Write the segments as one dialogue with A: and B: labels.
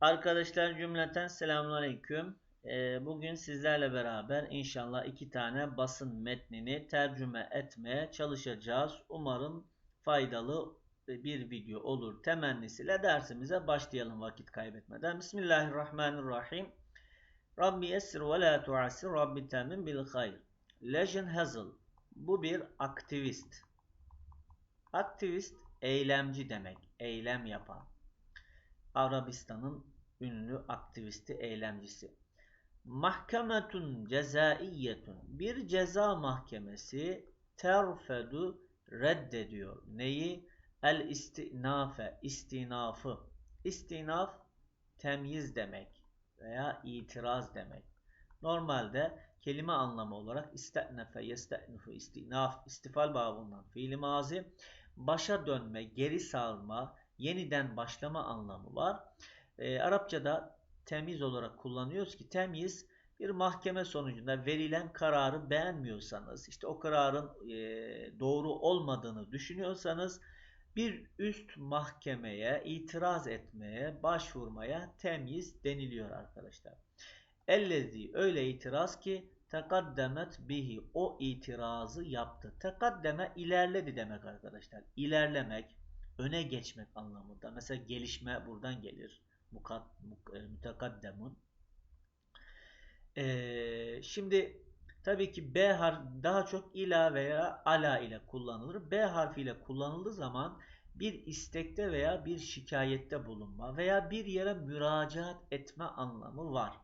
A: Arkadaşlar cümleten selamünaleyküm. Ee, bugün sizlerle beraber inşallah iki tane basın metnini tercüme etmeye çalışacağız. Umarım faydalı bir video olur temennisiyle dersimize başlayalım vakit kaybetmeden. Bismillahirrahmanirrahim. Rabbi esir ve la tuasir Rabbi temin bil hayr. Legend Hazel. Bu bir aktivist. Aktivist eylemci demek. Eylem yapan. Arabistan'ın ünlü aktivisti, eylemcisi. Mahkemetun cezaiyyetun. Bir ceza mahkemesi terfedu reddediyor. Neyi? El istinafe, istinafı. İstinaf temyiz demek veya itiraz demek. Normalde kelime anlamı olarak istenefe, yeste'nifu, istinaf, istifal babından fiili mazi, başa dönme, geri sarma, yeniden başlama anlamı var. E, Arapçada temiz olarak kullanıyoruz ki temiz bir mahkeme sonucunda verilen kararı beğenmiyorsanız, işte o kararın e, doğru olmadığını düşünüyorsanız bir üst mahkemeye itiraz etmeye, başvurmaya temiz deniliyor arkadaşlar. Ellezi öyle itiraz ki tekaddemet bihi o itirazı yaptı. Tekaddeme ilerledi demek arkadaşlar. İlerlemek, öne geçmek anlamında. Mesela gelişme buradan gelir. Mukat, muk, e, mütekaddemun. Ee, şimdi tabii ki B harf daha çok ila veya ala ile kullanılır. B harfiyle kullanıldığı zaman bir istekte veya bir şikayette bulunma veya bir yere müracaat etme anlamı var.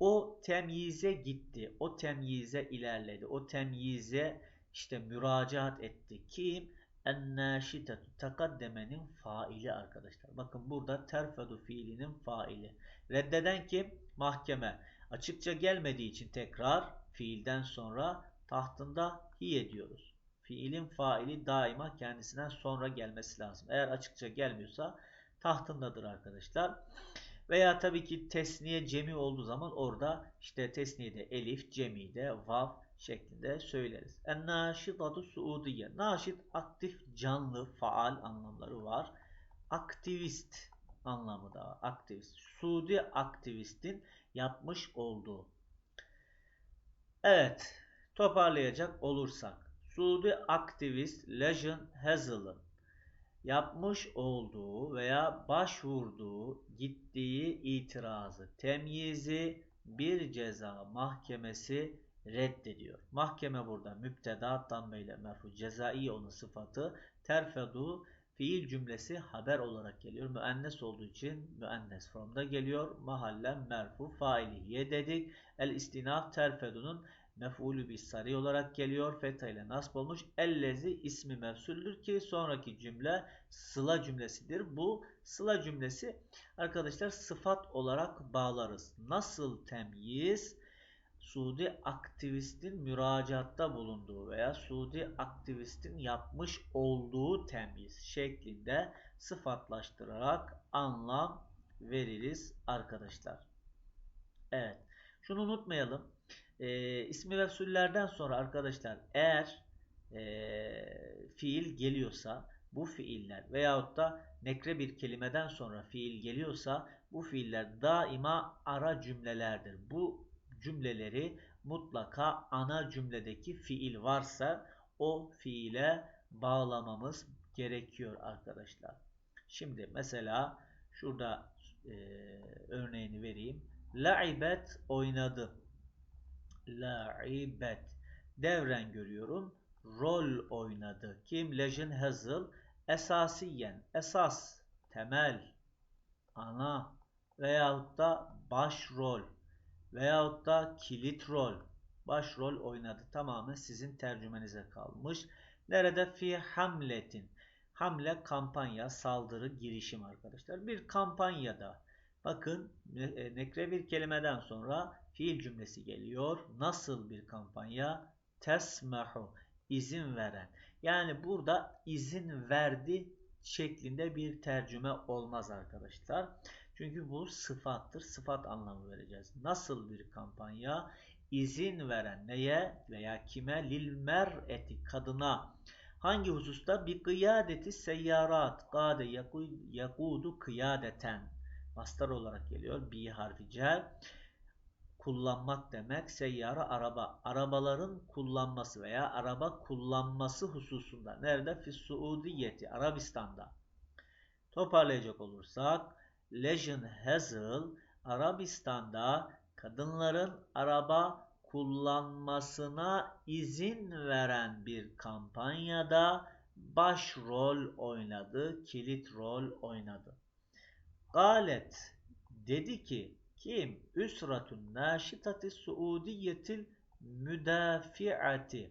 A: O temyize gitti, o temyize ilerledi, o temyize işte müracaat etti. Kim? Ennâşitetu takaddemenin faili arkadaşlar. Bakın burada terfedu fiilinin faili. Reddeden kim? Mahkeme. Açıkça gelmediği için tekrar fiilden sonra tahtında hi ediyoruz. Fiilin faili daima kendisinden sonra gelmesi lazım. Eğer açıkça gelmiyorsa tahtındadır arkadaşlar. Veya tabii ki tesniye cemi olduğu zaman orada işte tesniyede elif, cemide vav şeklinde söyleriz. En-naşitatu suudiye. Naşit aktif, canlı, faal anlamları var. Aktivist anlamı da var. Aktivist. Suudi aktivistin yapmış olduğu. Evet. Toparlayacak olursak. Suudi aktivist Legend Hazel'ın yapmış olduğu veya başvurduğu, gittiği itirazı, temyizi bir ceza mahkemesi reddediyor. Mahkeme burada müpteda damme ile merfu cezai onun sıfatı terfedu fiil cümlesi haber olarak geliyor. Müennes olduğu için müennes formda geliyor. Mahallen merfu failiye dedik. El istinaf terfedunun mef'ulü bir sarı olarak geliyor. Feta ile nasb olmuş. Ellezi ismi mevsuldür ki sonraki cümle sıla cümlesidir. Bu sıla cümlesi arkadaşlar sıfat olarak bağlarız. Nasıl temyiz? Suudi aktivistin müracaatta bulunduğu veya Suudi aktivistin yapmış olduğu temyiz şeklinde sıfatlaştırarak anlam veririz arkadaşlar. Evet. Şunu unutmayalım. E, ismi mevsullerden sonra arkadaşlar eğer e, fiil geliyorsa bu fiiller veyahut da nekre bir kelimeden sonra fiil geliyorsa bu fiiller daima ara cümlelerdir. Bu cümleleri mutlaka ana cümledeki fiil varsa o fiile bağlamamız gerekiyor arkadaşlar. Şimdi mesela şurada e, örneğini vereyim. La'ibet oynadı. La'ibet. Devren görüyorum. Rol oynadı. Kim? Legend Hazel. Esasiyen. Esas. Temel. Ana. Veyahut da başrol veyahut da kilit rol, başrol oynadı. Tamamen sizin tercümenize kalmış. Nerede? Fi hamletin. Hamle kampanya, saldırı, girişim arkadaşlar. Bir kampanyada bakın e, nekre bir kelimeden sonra fiil cümlesi geliyor. Nasıl bir kampanya? Tesmehu. izin veren. Yani burada izin verdi şeklinde bir tercüme olmaz arkadaşlar. Çünkü bu sıfattır. Sıfat anlamı vereceğiz. Nasıl bir kampanya? İzin veren neye veya kime? Lil mer'eti kadına. Hangi hususta? Bir kıyadeti seyyarat. Gade yakudu kıyadeten. Mastar olarak geliyor. Bi harfi cer. Kullanmak demek. Seyyara araba. Arabaların kullanması veya araba kullanması hususunda. Nerede? Fis Suudiyeti. Arabistan'da. Toparlayacak olursak. Legion Hazel Arabistan'da kadınların araba kullanmasına izin veren bir kampanyada başrol oynadı, kilit rol oynadı. Galet dedi ki kim? Üsratun naşitati suudiyetil müdafiati.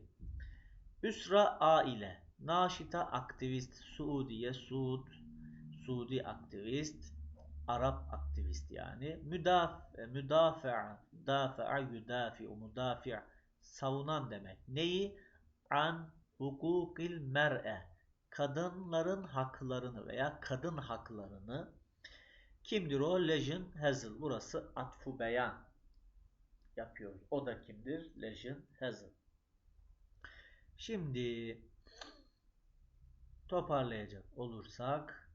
A: Üsra aile. Naşita aktivist. Suudiye, Suud, Suudi aktivist. Arap aktivist yani. Müdaf, müdafi'a, dafi'a, yudafi'u, müdafi' savunan demek. Neyi? An hukukil mer'e. Kadınların haklarını veya kadın haklarını kimdir o? Legion Hazel. Burası atfu beyan yapıyoruz. O da kimdir? Legion Hazel. Şimdi toparlayacak olursak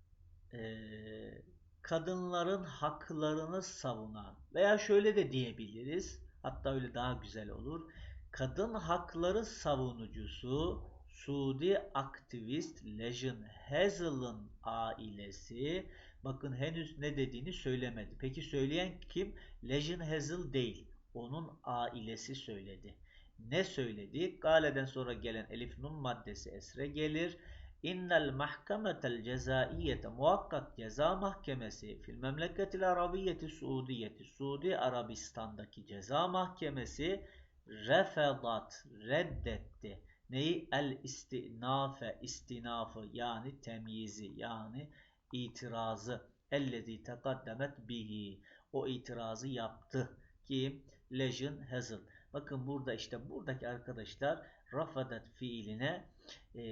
A: ee, kadınların haklarını savunan veya şöyle de diyebiliriz. Hatta öyle daha güzel olur. Kadın hakları savunucusu Suudi aktivist Legion Hazel'ın ailesi bakın henüz ne dediğini söylemedi. Peki söyleyen kim? Legion Hazel değil. Onun ailesi söyledi. Ne söyledi? Gale'den sonra gelen Elif Nun maddesi esre gelir. İnnel mahkemetel cezaiyete muhakkak ceza mahkemesi fil memleketil arabiyeti suudiyeti Suudi Arabistan'daki ceza mahkemesi refedat reddetti. Neyi? El istinafe istinafı yani temyizi yani itirazı ellezi tekaddemet bihi o itirazı yaptı. Kim? Legion Hazel. Bakın burada işte buradaki arkadaşlar rafadat fiiline e,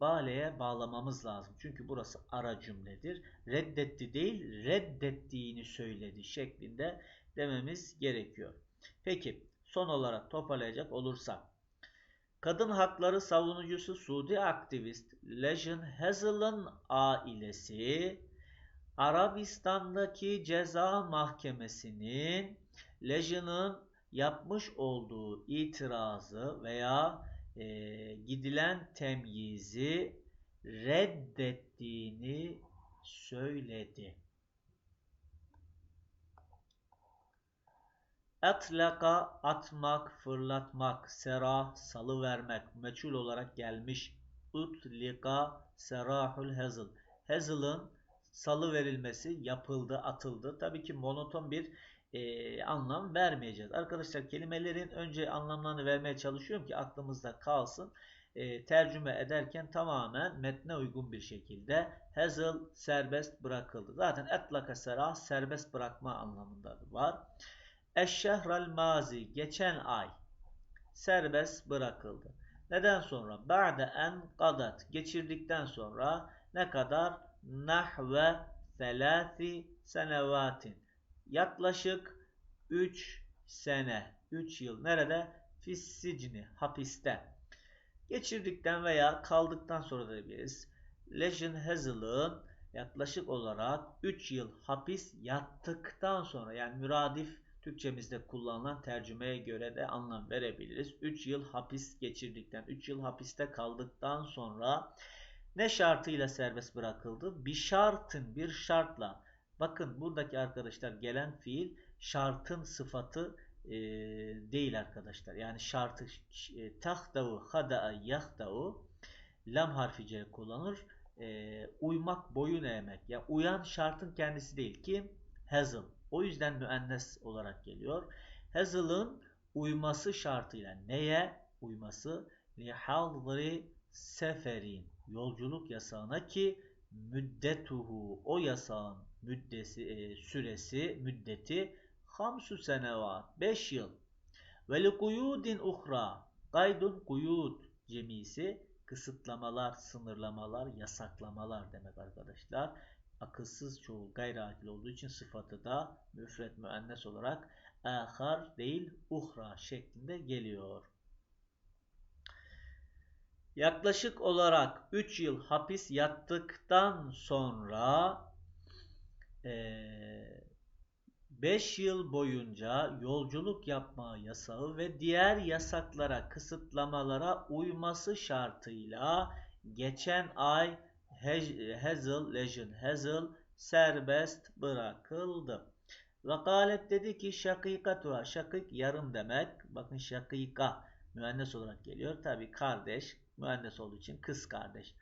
A: baleye bağlamamız lazım. Çünkü burası ara cümledir. Reddetti değil, reddettiğini söyledi şeklinde dememiz gerekiyor. Peki son olarak toparlayacak olursak. Kadın hakları savunucusu Suudi aktivist Legion Hazel'ın ailesi Arabistan'daki ceza mahkemesinin Legion'ın yapmış olduğu itirazı veya e, gidilen temyizi reddettiğini söyledi. Atlaka atmak, fırlatmak, sera salı vermek, meçhul olarak gelmiş. Utlika serahul hazıl. Hazıl'ın salı verilmesi yapıldı, atıldı. Tabii ki monoton bir e, anlam vermeyeceğiz. Arkadaşlar kelimelerin önce anlamlarını vermeye çalışıyorum ki aklımızda kalsın. E, tercüme ederken tamamen metne uygun bir şekilde hazıl serbest bırakıldı. Zaten etlaka serah serbest bırakma anlamında var. Eşşehral mazi geçen ay serbest bırakıldı. Neden sonra? Ba'de en kadat geçirdikten sonra ne kadar? Nahve selasi senevatin yaklaşık 3 sene 3 yıl nerede? Fissicni hapiste geçirdikten veya kaldıktan sonra da diyebiliriz. Legion Hazel'ın yaklaşık olarak 3 yıl hapis yattıktan sonra yani müradif Türkçemizde kullanılan tercümeye göre de anlam verebiliriz. 3 yıl hapis geçirdikten, 3 yıl hapiste kaldıktan sonra ne şartıyla serbest bırakıldı? Bir şartın, bir şartla. Bakın buradaki arkadaşlar gelen fiil şartın sıfatı e, değil arkadaşlar. Yani şartı e, tahtavu, hada'a, yahtavu lam harfi C kullanır. E, uymak, boyun eğmek. Ya yani uyan şartın kendisi değil. Kim? Hazel. O yüzden müennes olarak geliyor. Hazel'ın uyması şartıyla neye uyması? Lihadri seferin yolculuk yasağına ki müddetuhu o yasağın müddesi, e, süresi, müddeti hamsu senevat 5 yıl. Ve kuyudin uhra kaydun kuyud cemisi kısıtlamalar, sınırlamalar, yasaklamalar demek arkadaşlar akılsız çoğul gayri akil olduğu için sıfatı da müfret müennes olarak ahar değil uhra şeklinde geliyor. Yaklaşık olarak 3 yıl hapis yattıktan sonra 5 yıl boyunca yolculuk yapma yasağı ve diğer yasaklara, kısıtlamalara uyması şartıyla geçen ay Hazel, Legend Hazel serbest bırakıldı. Ve galet dedi ki şakikatura, şakik yarım demek. Bakın şakika müennes olarak geliyor. Tabi kardeş, müennes olduğu için kız kardeş.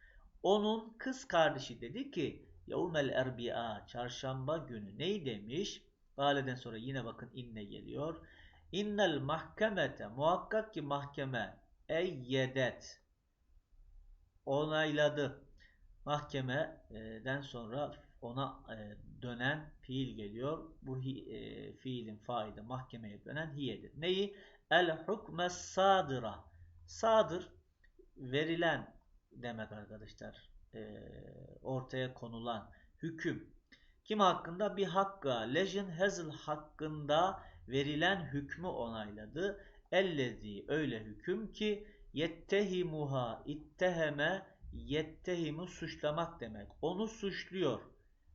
A: Onun kız kardeşi dedi ki Yevmel erbi'a çarşamba günü neyi demiş? Galeden sonra yine bakın inne geliyor. İnnel mahkemete muhakkak ki mahkeme eyyedet onayladı. Mahkemeden sonra ona e, dönen fiil geliyor. Bu e, fiilin faidi mahkemeye dönen hiyedir. Neyi? El hukme sadıra. Sadır verilen demek arkadaşlar. E, ortaya konulan hüküm. Kim hakkında? Bir hakka. Legend Hazel hakkında verilen hükmü onayladı. Ellezi öyle hüküm ki yettehimuha itteheme yettehimu suçlamak demek. Onu suçluyor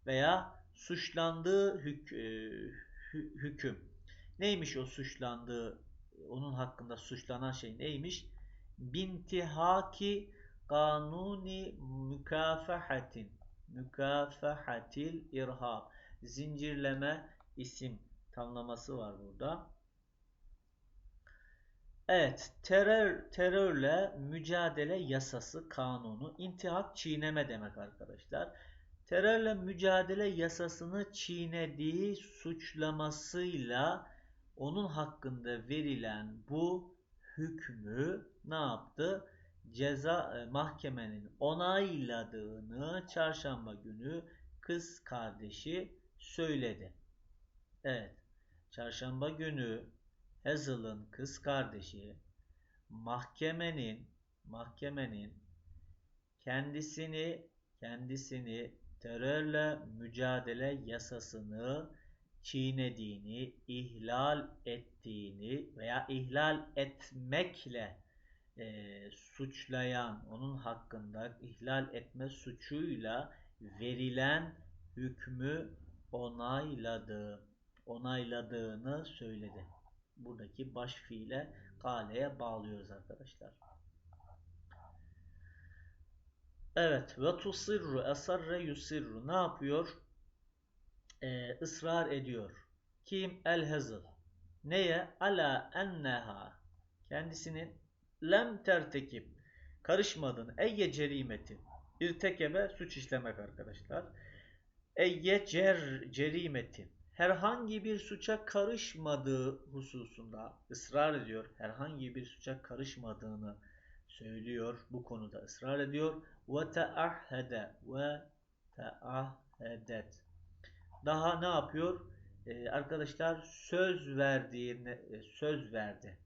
A: veya suçlandığı hük, e, hüküm. Neymiş o suçlandığı, onun hakkında suçlanan şey neymiş? Bintihaki kanuni mükafahatin mükafahatil irhab zincirleme isim tamlaması var burada. Evet, terör terörle mücadele yasası kanunu intihak çiğneme demek arkadaşlar. Terörle mücadele yasasını çiğnediği suçlamasıyla onun hakkında verilen bu hükmü ne yaptı? Ceza e, mahkemenin onayladığını çarşamba günü kız kardeşi söyledi. Evet. Çarşamba günü Hazel'ın kız kardeşi mahkemenin mahkemenin kendisini kendisini terörle mücadele yasasını çiğnediğini, ihlal ettiğini veya ihlal etmekle e, suçlayan, onun hakkında ihlal etme suçuyla verilen hükmü onayladı, onayladığını söyledi. Buradaki baş fiile kaleye bağlıyoruz arkadaşlar. Evet. Ve tusirru esarre yusirru. Ne yapıyor? Ee, ısrar ediyor. Kim? El hazır. Neye? Ala enneha. Kendisinin lem tertekip. Karışmadığını. Eyye cerimeti. İrtekebe suç işlemek arkadaşlar. Eyye cer, cerimeti. Herhangi bir suça karışmadığı hususunda ısrar ediyor. Herhangi bir suça karışmadığını söylüyor. Bu konuda ısrar ediyor. Ve teahhede ve teahhedet. Daha ne yapıyor? Ee, arkadaşlar söz verdiğine e, söz verdi.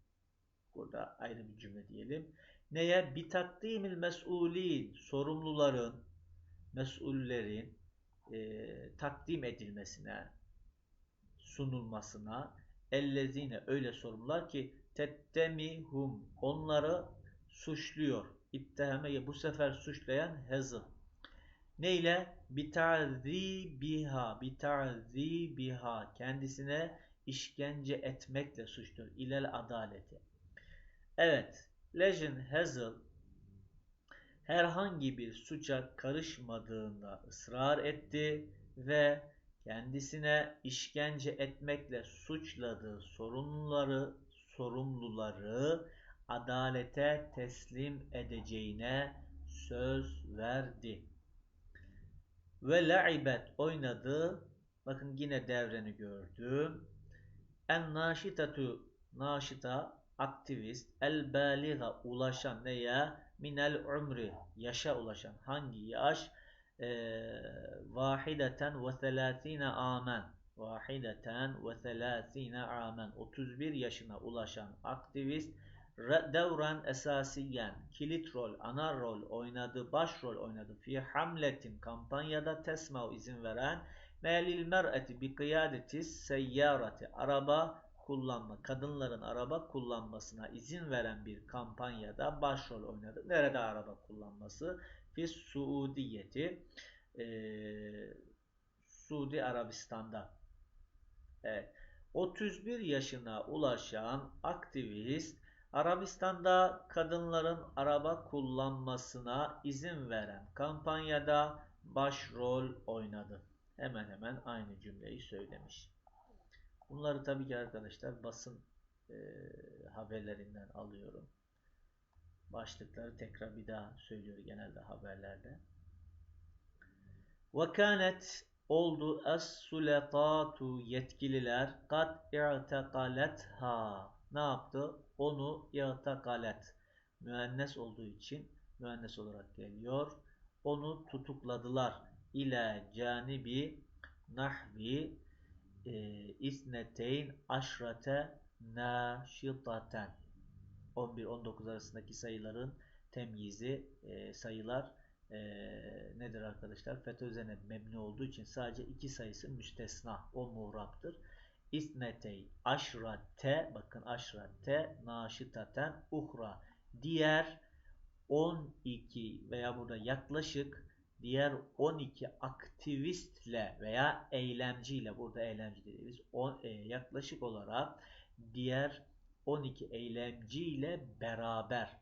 A: Burada ayrı bir cümle diyelim. Neye? Bitakdimil mesulin sorumluların mesullerin e, takdim edilmesine sunulmasına ellezine öyle sorumlular ki tettemihum onları suçluyor. İtteheme bu sefer suçlayan Hazıl. Neyle? Bita'zibiha bita'zibiha kendisine işkence etmekle suçluyor. İlel adaleti. Evet. Legend Hazel herhangi bir suça karışmadığında ısrar etti ve kendisine işkence etmekle suçladığı sorumluları sorumluları adalete teslim edeceğine söz verdi. Ve la'ibet oynadı. Bakın yine devreni gördüm. En naşitatu naşita aktivist el baliga ulaşan neye minel umri yaşa ulaşan. Hangi yaş? Ee, vahideten ve selâsine amen. Vahideten ve selâsine amen. 31 yaşına ulaşan aktivist devran esasiyen kilit rol, ana rol oynadı, başrol oynadı. Fi hamletin kampanyada tesma izin veren melil mer'eti bi kıyadeti seyyarati araba kullanma, kadınların araba kullanmasına izin veren bir kampanyada başrol oynadı. Nerede araba kullanması? Fi Suudiyeti e, Suudi Arabistan'da Evet. 31 yaşına ulaşan aktivist Arabistan'da kadınların araba kullanmasına izin veren kampanyada başrol oynadı. Hemen hemen aynı cümleyi söylemiş. Bunları tabii ki arkadaşlar basın e, haberlerinden alıyorum. Başlıkları tekrar bir daha söylüyor genelde haberlerde. Vekanet oldu es-suletatu yetkililer kad i'tekaletha ne yaptı? Onu i'tekalet müennes olduğu için müennes olarak geliyor. Onu tutukladılar ile canibi nahvi e, isneteyn aşrate naşitaten 11-19 arasındaki sayıların temyizi e, sayılar e, nedir arkadaşlar? Fetö üzerine mebni olduğu için sadece iki sayısı müstesna. O muğraptır. İsnetey aşrate bakın aşrate naşitaten uhra diğer 12 veya burada yaklaşık diğer 12 aktivistle veya eylemciyle burada eylemci dediğimiz on, e, yaklaşık olarak diğer 12 eylemciyle beraber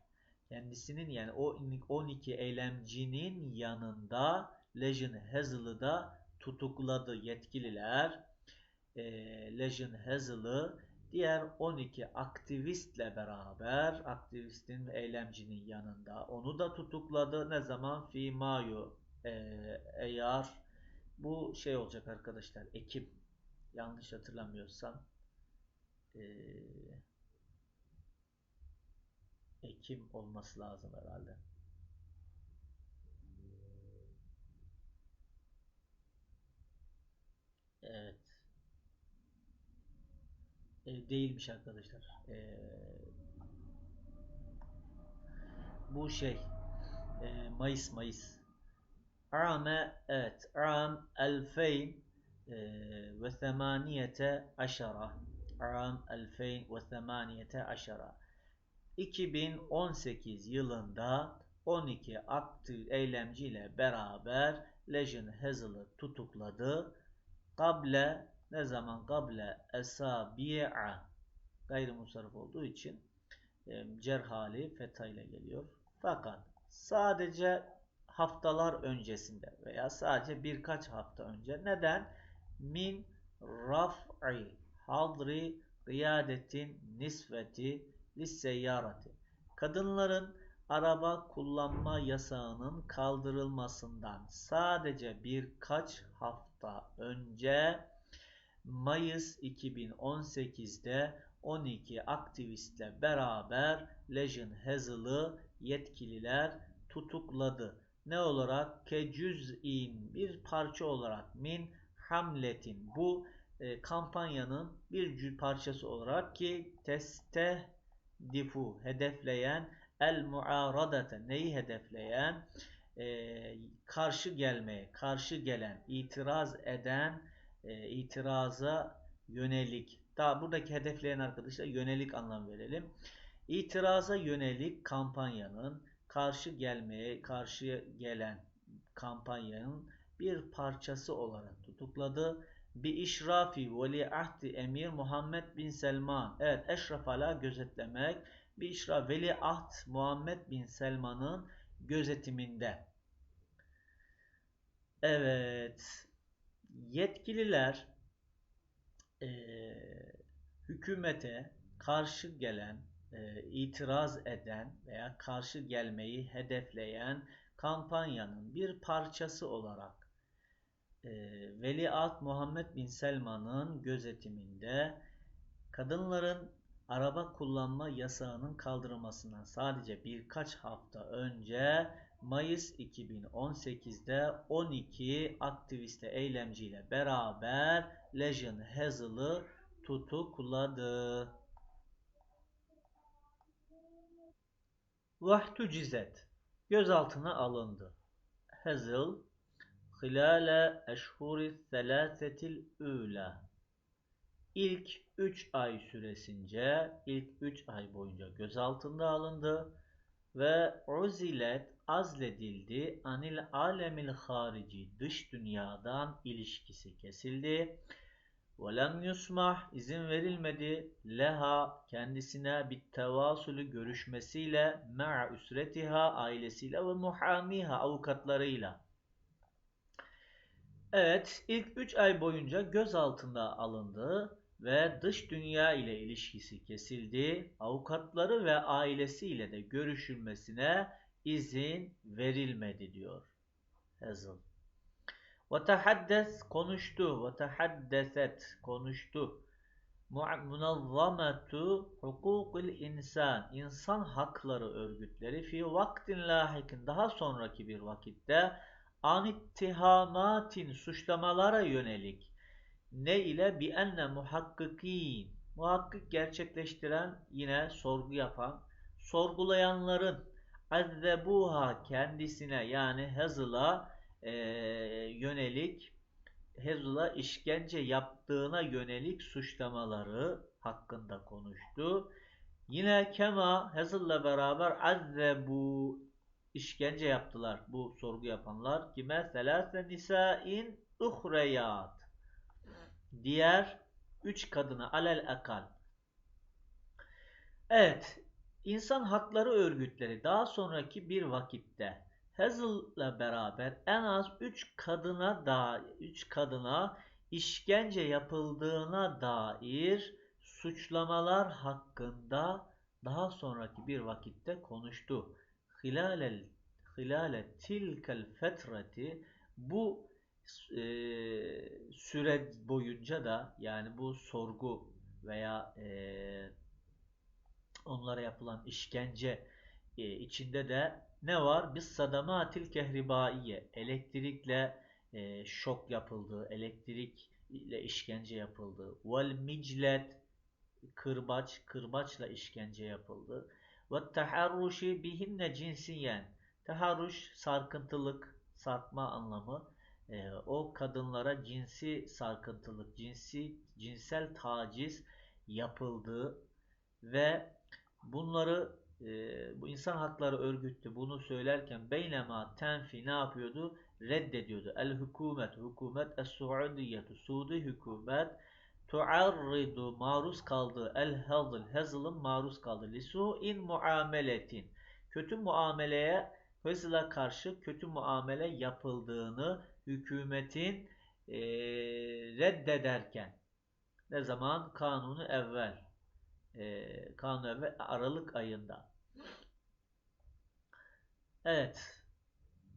A: kendisinin yani o 12 eylemcinin yanında Legion Hazel'ı da tutukladı yetkililer. E, Legion Hazel'ı diğer 12 aktivistle beraber aktivistin ve eylemcinin yanında onu da tutukladı. Ne zaman? Fi Mayu eğer bu şey olacak arkadaşlar Ekim yanlış hatırlamıyorsam e, Ekim olması lazım herhalde. Evet. E, değilmiş arkadaşlar. E, bu şey e, Mayıs Mayıs. Ame evet. Am 2000 ve 18 aşara. Am 2018 2018 yılında 12 aktif eylemciyle beraber Legion Hazel'ı tutukladı. Kable ne zaman kable esabi'a gayrimusarif olduğu için e, cerhali feta ile geliyor. Fakat sadece haftalar öncesinde veya sadece birkaç hafta önce neden? Min raf'i hadri riyadetin nisveti lisseyyarati. Kadınların araba kullanma yasağının kaldırılmasından sadece birkaç hafta önce Mayıs 2018'de 12 aktivistle beraber Legion Hazel'ı yetkililer tutukladı. Ne olarak? Kecüz'in bir parça olarak min hamletin. Bu e, kampanyanın bir parçası olarak ki teste difu hedefleyen el muaradate neyi hedefleyen e, karşı gelmeye karşı gelen itiraz eden e, itiraza yönelik daha buradaki hedefleyen arkadaşlar yönelik anlam verelim itiraza yönelik kampanyanın karşı gelmeye karşı gelen kampanyanın bir parçası olarak tutukladı bi işrafi veli ahdi emir Muhammed bin Selman. Evet eşraf ala gözetlemek. Bi işraf veli ahd Muhammed bin Selman'ın gözetiminde. Evet. Yetkililer e, hükümete karşı gelen, e, itiraz eden veya karşı gelmeyi hedefleyen kampanyanın bir parçası olarak e, Veliaht Muhammed bin Selman'ın gözetiminde kadınların araba kullanma yasağının kaldırılmasından sadece birkaç hafta önce Mayıs 2018'de 12 aktivistle eylemciyle beraber Legion Hazel'ı tutukladı. Vahtucizet gözaltına alındı. Hazel hilale eşhuri selasetil üla ilk 3 ay süresince ilk 3 ay boyunca gözaltında alındı ve uzilet azledildi. Anil alemil harici dış dünyadan ilişkisi kesildi وَلَمْ yusmah izin verilmedi leha kendisine bir tevasulü görüşmesiyle ma'a üsretiha ailesiyle ve muhamiha avukatlarıyla. Evet, ilk 3 ay boyunca gözaltında alındı ve dış dünya ile ilişkisi kesildi. Avukatları ve ailesiyle de görüşülmesine izin verilmedi diyor Hazel. Tehaddes konuştu. Tehaddeset konuştu. Munazzametu hukukul insan. insan hakları örgütleri fi vaktin lahikin daha sonraki bir vakitte anittihamatin suçlamalara yönelik ne ile bi enne muhakkikin muhakkik gerçekleştiren yine sorgu yapan sorgulayanların azzebuha kendisine yani Hazıl'a e, yönelik Hezul'a işkence yaptığına yönelik suçlamaları hakkında konuştu. Yine Kema Hezul'la beraber azzebu işkence yaptılar bu sorgu yapanlar. Kime? Selase nisain uhreyat. Diğer üç kadına alel akal. Evet, insan hakları örgütleri daha sonraki bir vakitte Hazel'la beraber en az 3 kadına da 3 kadına işkence yapıldığına dair suçlamalar hakkında daha sonraki bir vakitte konuştu. Hilal hilale tilkel fetreti bu e, süre boyunca da yani bu sorgu veya e, onlara yapılan işkence e, içinde de ne var? Biz sadamatil kehribaiye elektrikle e, şok yapıldı, elektrikle işkence yapıldı. Vel miclet kırbaç, kırbaçla işkence yapıldı. Ve taharruşi bihinne cinsiyen taharruş sarkıntılık, sarkma anlamı. E, o kadınlara cinsi sarkıntılık, cinsi cinsel taciz yapıldığı ve bunları e, bu insan hakları örgütü bunu söylerken beynema tenfi ne yapıyordu? Reddediyordu. El hükümet, hükümet es-Suudiyetu, Suudi hükümet tuarridu maruz kaldığı el hazıl, hazılın maruz kaldığı lisu'in muameletin kötü muameleye hızla karşı kötü muamele yapıldığını hükümetin e, reddederken ne zaman? Kanunu evvel e, kanunu evvel Aralık ayında Evet.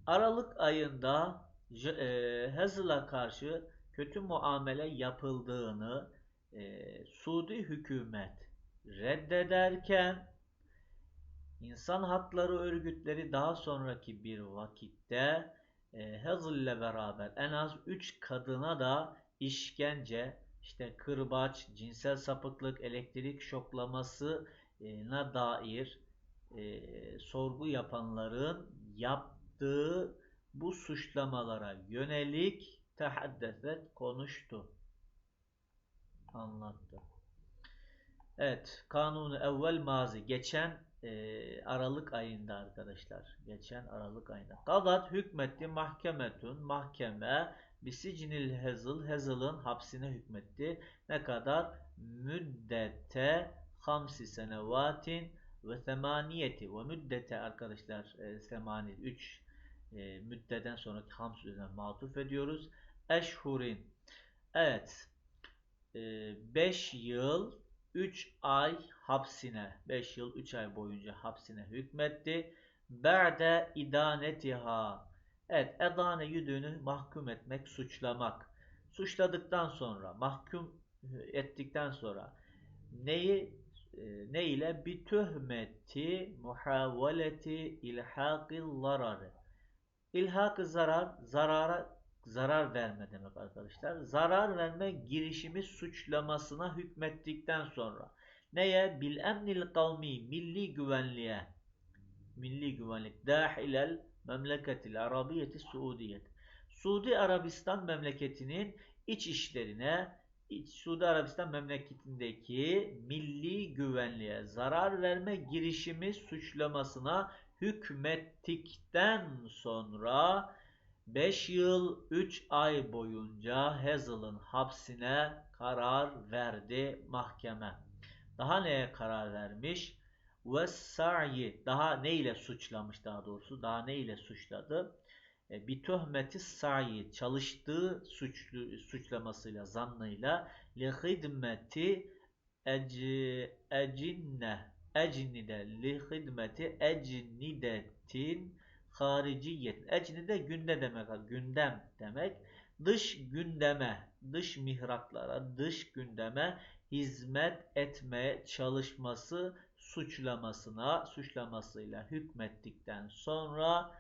A: Aralık ayında e, Hazıl'a karşı kötü muamele yapıldığını e, Suudi hükümet reddederken insan hakları örgütleri daha sonraki bir vakitte e, Hazıl ile beraber en az 3 kadına da işkence, işte kırbaç, cinsel sapıklık, elektrik şoklamasına dair e, sorgu yapanların yaptığı bu suçlamalara yönelik tehaddeset konuştu. Anlattı. Evet, kanunu evvel mazi geçen e, Aralık ayında arkadaşlar. Geçen Aralık ayında. Kadat hükmetti mahkemetun mahkeme bisicinil hezıl hezılın hapsine hükmetti. Ne kadar? Müddete hamsi senevatin ve semaniyeti ve müddete arkadaşlar e, semani 3 e, müddeden sonraki hams üzerine matuf ediyoruz. Eşhurin evet 5 e, yıl 3 ay hapsine 5 yıl 3 ay boyunca hapsine hükmetti. Ba'de idanetiha evet edane yüdüğünü mahkum etmek suçlamak suçladıktan sonra mahkum ettikten sonra neyi e, ne ile? Bir töhmeti muhaveleti ilhakil zararı. ilhak zarar, zarara zarar verme demek arkadaşlar. Zarar verme girişimi suçlamasına hükmettikten sonra neye? Bil emnil kavmi milli güvenliğe milli güvenlik dahilel memleketil arabiyeti suudiyet Suudi Arabistan memleketinin iç işlerine Suudi Arabistan memleketindeki milli güvenliğe zarar verme girişimi suçlamasına hükmettikten sonra 5 yıl 3 ay boyunca Hazel'ın hapsine karar verdi mahkeme. Daha neye karar vermiş? Ve sa'i daha ne ile suçlamış daha doğrusu daha ne ile suçladı? E, bir töhmeti sa'i çalıştığı suçlu, suçlamasıyla zannıyla li hidmeti eci, ecinne ecinide li hidmeti ecnidetin hariciyet. Ecnide günde demek, gündem demek. Dış gündeme, dış mihraklara, dış gündeme hizmet etmeye çalışması suçlamasına, suçlamasıyla hükmettikten sonra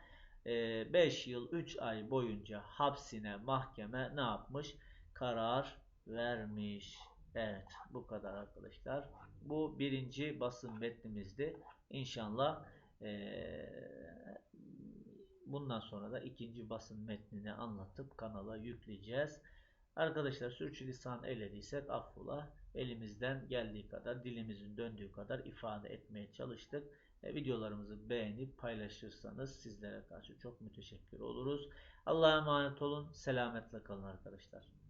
A: 5 yıl 3 ay boyunca hapsine mahkeme ne yapmış? Karar vermiş. Evet bu kadar arkadaşlar. Bu birinci basın metnimizdi. İnşallah ee, bundan sonra da ikinci basın metnini anlatıp kanala yükleyeceğiz. Arkadaşlar sürçülisan eylediysek affola. Elimizden geldiği kadar, dilimizin döndüğü kadar ifade etmeye çalıştık. E, videolarımızı beğenip paylaşırsanız sizlere karşı çok müteşekkir oluruz. Allah'a emanet olun. Selametle kalın arkadaşlar.